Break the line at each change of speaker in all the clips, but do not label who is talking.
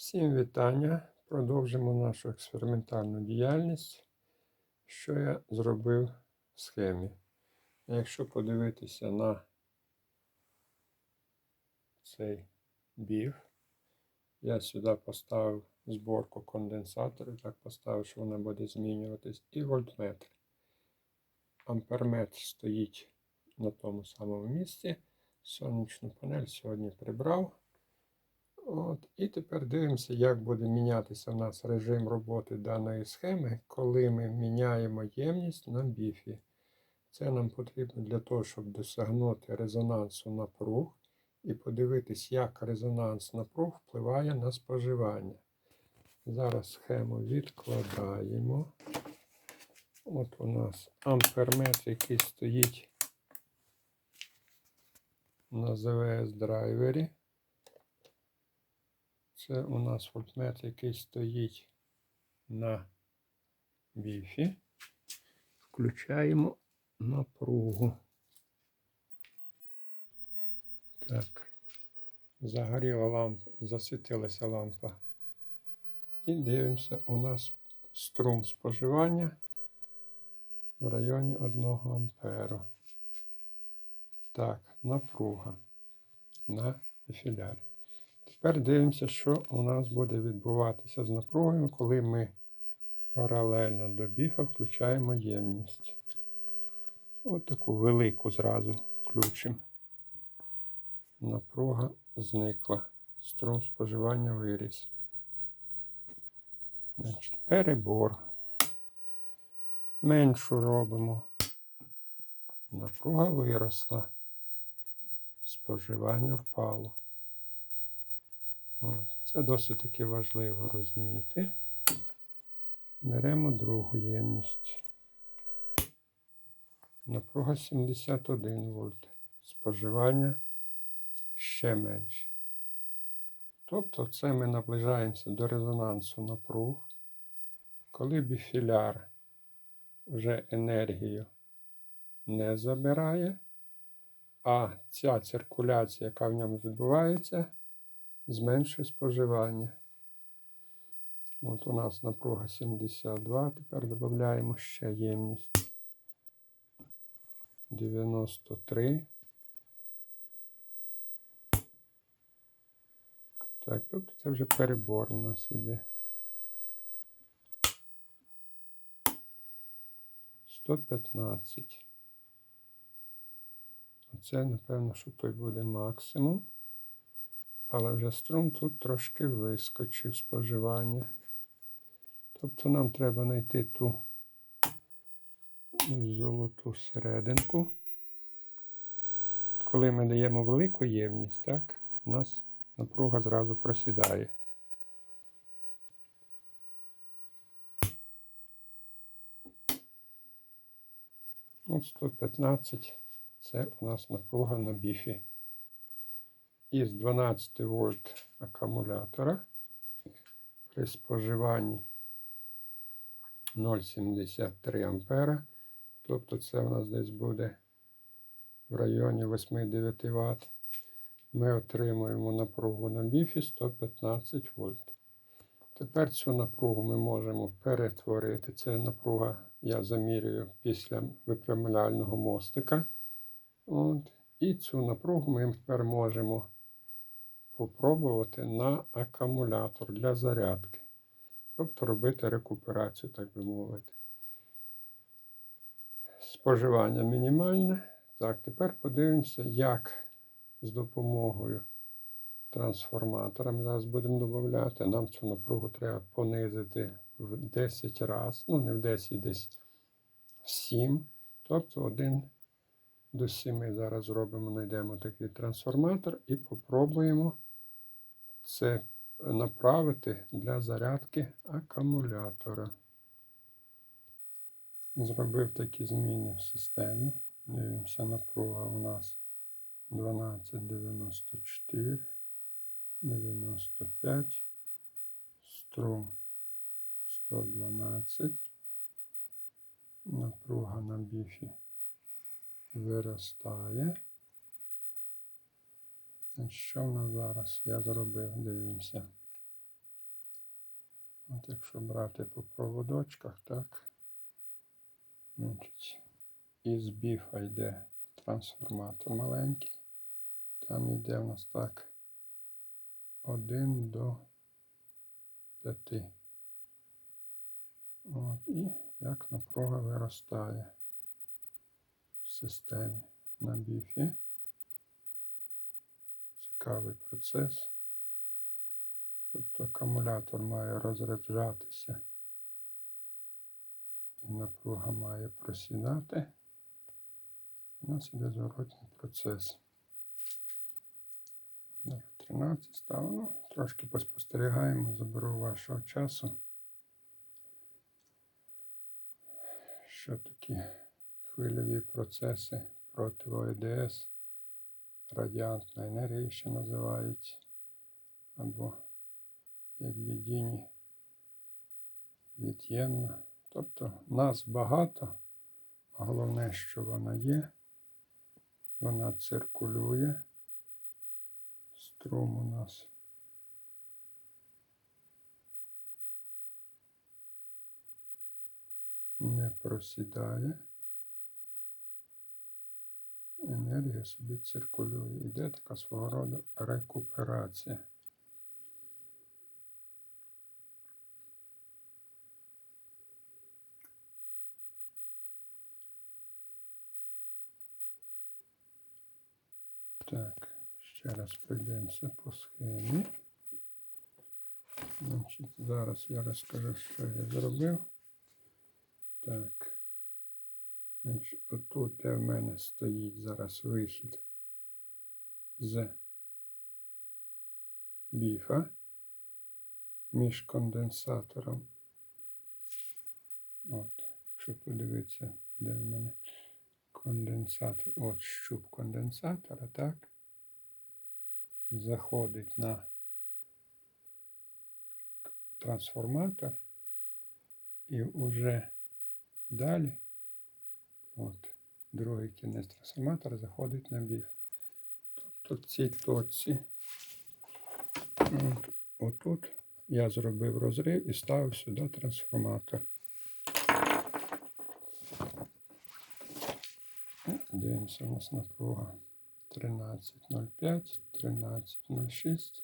Всім вітання. Продовжимо нашу експериментальну діяльність, що я зробив в схемі. Якщо подивитися на цей біг, я сюди поставив зборку конденсаторів, так поставив, що вона буде змінюватись, і вольтметр. Амперметр стоїть на тому самому місці. Сонячну панель сьогодні прибрав. От, І тепер дивимося, як буде мінятися в нас режим роботи даної схеми, коли ми міняємо ємність на біфі. Це нам потрібно для того, щоб досягнути резонансу напруг і подивитись, як резонанс напруг впливає на споживання. Зараз схему відкладаємо. От у нас амперметр, який стоїть на ЗВС драйвері. Це у нас вольтметр, який стоїть на біфі. Включаємо напругу. Так, загоріла лампа, засвітилася лампа. І дивимося, у нас струм споживання в районі 1 амперу. Так, напруга на філярі. Тепер дивимося, що у нас буде відбуватися з напругою, коли ми паралельно до біга включаємо ємність. Ось таку велику зразу включимо. Напруга зникла. Струм споживання виріс. Значить, перебор. Меншу робимо. Напруга виросла. Споживання впало. Це досить таки важливо розуміти. Беремо другу ємність. Напруга 71 вольт. Споживання ще менше. Тобто це ми наближаємося до резонансу напруг. Коли біфіляр вже енергію не забирає, а ця циркуляція, яка в ньому відбувається, зменшує споживання. От у нас напруга 72, тепер додаємо ще ємність 93. Так, тобто це вже перебор у нас іде. 115. Оце, напевно, що той буде максимум. Але вже струм тут трошки вискочив споживання. Тобто нам треба знайти ту золоту серединку. Коли ми даємо велику ємність, так, у нас напруга зразу просідає. От 115 це у нас напруга на біфі із 12 вольт акумулятора при споживанні 0,73 ампера. Тобто це у нас десь буде в районі 8-9 Вт. Ми отримуємо напругу на біфі 115 вольт. Тепер цю напругу ми можемо перетворити. Це напруга я замірюю після випрямляльного мостика. От. І цю напругу ми тепер можемо попробувати на акумулятор для зарядки. Тобто робити рекуперацію, так би мовити. Споживання мінімальне. Так, тепер подивимося, як з допомогою трансформатора ми зараз будемо додати. Нам цю напругу треба понизити в 10 разів, ну не в 10, десь в 7. Тобто 1 до 7 зараз зробимо, знайдемо такий трансформатор і попробуємо це направити для зарядки акумулятора. Зробив такі зміни в системі. Дивимося, напруга у нас 1294, 95, струм 112, напруга на біфі виростає. Що в нас зараз я зробив? Дивимося. От якщо брати по проводочках, так. Значить, із біфа йде трансформатор маленький. Там йде у нас так 1 до 5. От, і як напруга виростає в системі на біфі. Цікавий процес. Тобто акумулятор має розряджатися і напруга має просідати. У нас іде зворотній процес. 13 стало. Ну, трошки поспостерігаємо, заберу вашого часу. Що такі хвильові процеси проти ОЕДС, радіантна енергія ще називають, або як бідіні від'ємна. Тобто нас багато, головне, що вона є, вона циркулює. Струм у нас не просідає. Енергія собі циркулює. Іде така свого роду рекуперація. Так, ще раз пройдемося по схемі. Значить, зараз я розкажу, що я зробив. Так. Значить, отут, де в мене стоїть зараз вихід з біфа між конденсатором. От, якщо подивитися, де в мене конденсатор, от щуп конденсатора, так, заходить на трансформатор і вже далі, от, другий кінець трансформатора заходить на біф. Тобто в цій точці, от, отут я зробив розрив і ставив сюди трансформатор. Дивимося, у нас напруга 13.05, 13.06.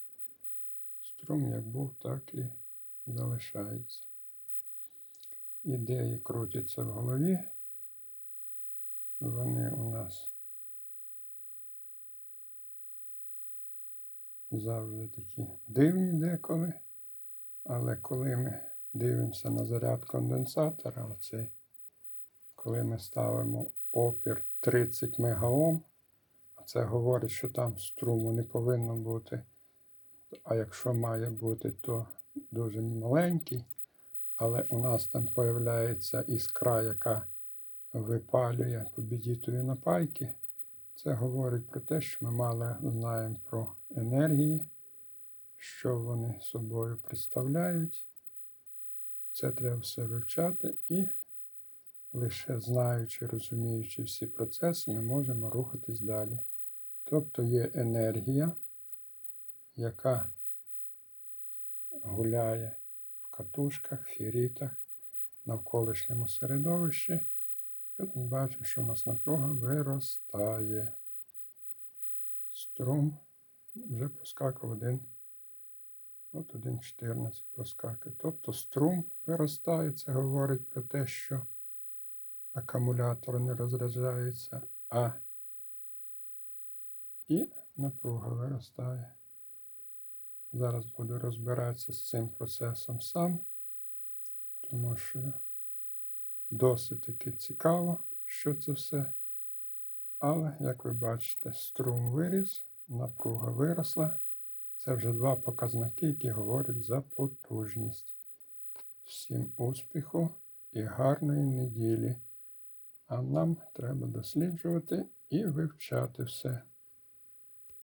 Струм як був, так і залишається. Ідеї крутяться в голові. Вони у нас завжди такі дивні деколи. Але коли ми дивимося на заряд конденсатора, оцей, коли ми ставимо опір 30 мегаом, а це говорить, що там струму не повинно бути. А якщо має бути, то дуже маленький. Але у нас там з'являється іскра, яка випалює побідітові напайки. Це говорить про те, що ми мало знаємо про енергії, що вони собою представляють. Це треба все вивчати і лише знаючи, розуміючи всі процеси, ми можемо рухатись далі. Тобто є енергія, яка гуляє в катушках, фірітах, навколишньому середовищі. І от ми бачимо, що у нас напруга виростає. Струм вже проскакав один. От 1,14 проскакує. Тобто струм виростає, це говорить про те, що акумулятор не розряджається, а і напруга виростає. Зараз буду розбиратися з цим процесом сам, тому що досить таки цікаво, що це все. Але, як ви бачите, струм виріс, напруга виросла. Це вже два показники, які говорять за потужність. Всім успіху і гарної неділі! А нам треба досліджувати і вивчати все.